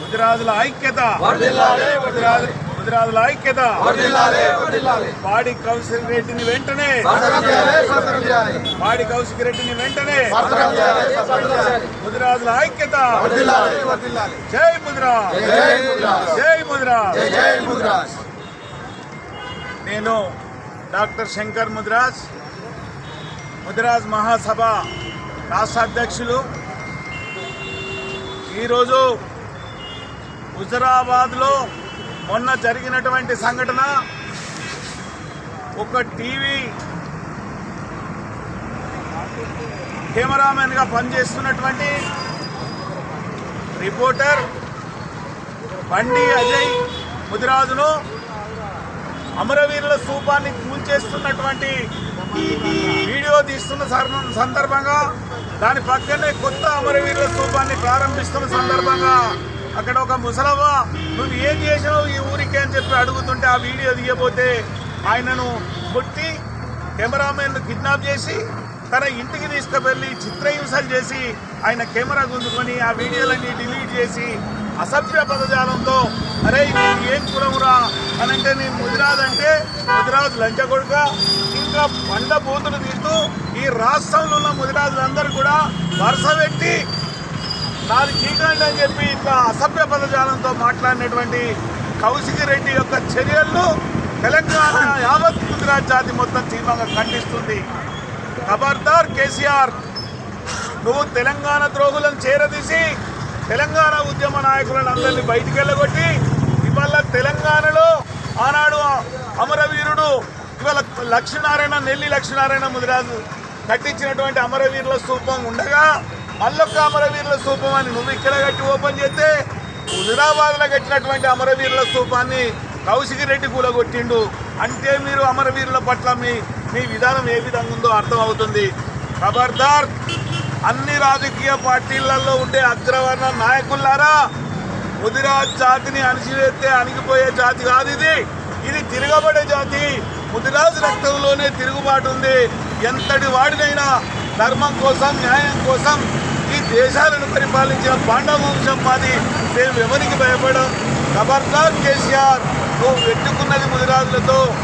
ముదిరాజుల ఐక్యత. ముదిరాజుల ఐక్యత. పాడి కౌశిక్ రెడ్డిని వెంటనే. పాడి కౌశిక్ రెడ్డిని వెంటనే. ముదిరాజుల ఐక్యత. జై ముదిరాజ్ జై ముదిరాజ్ నేను డాక్టర్ శంకర్ ముదిరాజ్. ముదిరాజ్ మహాసభ రాష్ట్ర అధ్యక్షులు ఈరోజు హుజరాబాద్లో మొన్న జరిగినటువంటి సంఘటన ఒక టీవీ కెమెరామెన్గా పనిచేస్తున్నటువంటి రిపోర్టర్ బండి అజయ్ ముదిరాజును అమరవీరుల స్థూపాన్ని కూల్చేస్తున్నటువంటి వీడియో తీస్తున్న సందర్భంగా దాని పక్కనే కొత్త అమరవీరుల స్థూపాన్ని ప్రారంభిస్తున్న సందర్భంగా అక్కడ ఒక ముసలవ్వ నువ్వు ఏం చేసినావు ఈ ఊరికి? అని చెప్పి అడుగుతుంటే ఆ వీడియో దిగబోతే ఆయనను కొట్టి కెమెరామెన్ను కిడ్నాప్ చేసి తన ఇంటికి తీసుకువెళ్ళి చిత్రహింసలు చేసి ఆయన కెమెరా గుంజుకొని ఆ వీడియోలన్నీ డిలీట్ చేసి అసభ్య పదజాలంతో అరే ఇది ఏం కులమురా అని అంటే నేను ముదిరాజ్ అంటే ముదిరాజ్ లంచ కొడుక యొక్క పండ బూతులు తీస్తూ ఈ రాష్ట్రంలో ఉన్న ముదిరాజులందరూ కూడా వరుస పెట్టి నాది చీకండి అని చెప్పి ఇట్లా అసభ్య పదజాలంతో మాట్లాడినటువంటి కౌశికి రెడ్డి యొక్క చర్యలను తెలంగాణ యావత్ గుజరాత్ జాతి మొత్తం తీవ్రంగా ఖండిస్తుంది. ఖబర్దార్ కేసీఆర్ నువ్వు తెలంగాణ ద్రోహులను చేరదీసి తెలంగాణ ఉద్యమ నాయకులను అందరినీ బయటికి వెళ్ళగొట్టి ఇవాళ తెలంగాణలో ఆనాడు అమరవీరుడు ఇవాళ లక్ష్మీనారాయణ నెల్లి లక్ష్మీనారాయణ ముదిరాజు కట్టించినటువంటి అమరవీరుల స్థూపం ఉండగా మళ్ళొక్క అమరవీరుల స్థూపం అని నువ్వు ఇక్కడ కట్టి ఓపెన్ చేస్తే హుజురాబాద్లో కట్టినటువంటి అమరవీరుల స్థూపాన్ని కౌశికి రెడ్డి కూలగొట్టిండు. అంటే మీరు అమరవీరుల పట్ల మీ మీ విధానం ఏ విధంగా ఉందో అర్థమవుతుంది. ఖబర్దార్ అన్ని రాజకీయ పార్టీలలో ఉండే అగ్రవర్ణ నాయకులారా ముదిరాజ్ జాతిని అణిచివేస్తే అణిగిపోయే జాతి కాదు ఇది. ముదిరాజు రక్తంలోనే తిరుగుబాటు ఉంది. ఎంతటి వాడినైనా ధర్మం కోసం న్యాయం కోసం ఈ దేశాలను పరిపాలించిన పాండవ వంశం మాది. మేము ఎవరికి భయపడం? ఖబర్దార్ కేసీఆర్. నువ్వు పెట్టుకున్నది ముదిరాజులతో.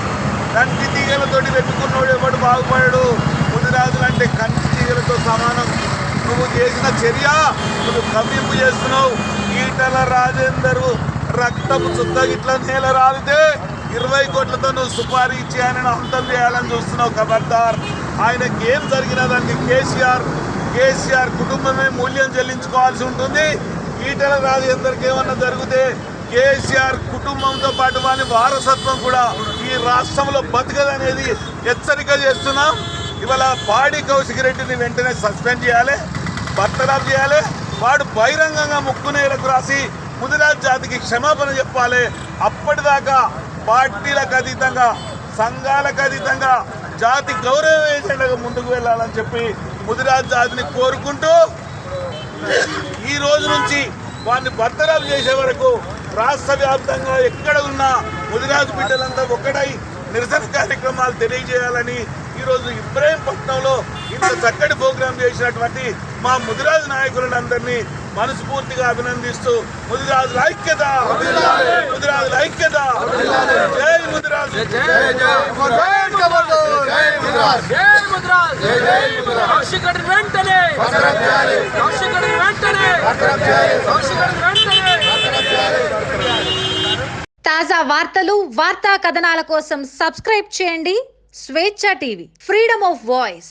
కంటి తీగలతోటి పెట్టుకున్నోడు ఎవడు బాగుపడడు? ముదిరాజులు అంటే కంటి తీగలతో సమానం. నువ్వు చేసిన చర్య నువ్వు కవ్వింపు చేస్తున్నావు. ఈటల రాజేందర్ రక్తపు చుక్క ఇట్లా నేల రాలితే ఇరవై కోట్లతో నువ్వు సుపారీ ఇచ్చి ఆయనను అంతం చేయాలని చూస్తున్నావు ఖబర్దార్ ఆయనకి ఏం జరిగినదండి కేసీఆర్ కేసీఆర్ కుటుంబమే మూల్యం చెల్లించుకోవాల్సి ఉంటుంది. ఈటల రాజేందర్కి ఏమన్నా జరిగితే కేసీఆర్ కుటుంబంతో పాటు వాని వారసత్వం కూడా ఈ రాష్ట్రంలో బతకదనేది హెచ్చరిక చేస్తున్నాం. ఇవాళ పాడి కౌశిక్ రెడ్డిని వెంటనే సస్పెండ్ చేయాలి. బర్తరాఫ్ చేయాలి. వాడు బహిరంగంగా ముక్కునేలకు రాసి ముదిరాజ్ జాతికి క్షమాపణ చెప్పాలి. అప్పటిదాకా పార్టీలకు అతీతంగా సంఘాలకు అతీతంగా జాతి గౌరవ ఏజెండాగా ముందుకు వెళ్ళాలని చెప్పి ముదిరాజ్ జాతిని కోరుకుంటూ ఈ రోజు నుంచి వాడిని బర్తరాలు చేసే వరకు రాష్ట్ర వ్యాప్తంగా ఎక్కడ ఉన్నా ముదిరాజు బిడ్డలంతా ఒక్కటై నిరసన కార్యక్రమాలు తెలియజేయాలని ఈరోజు ఇబ్రాహీంపట్నంలో ఇంత చక్కటి ప్రోగ్రాం చేసినటువంటి మా ముదిరాజు నాయకులందరినీ మనస్ఫూర్తిగా అభినందిస్తూ ముదిరాజుల ఐక్యత! ముదిరాజుల ఐక్యత! జై ముదిరాజు! వెంటనే! తాజా వార్తలు వార్తా కథనాల కోసం సబ్స్క్రైబ్ చేయండి స్వేచ్ఛ టీవీ ఫ్రీడమ్ ఆఫ్ వాయిస్.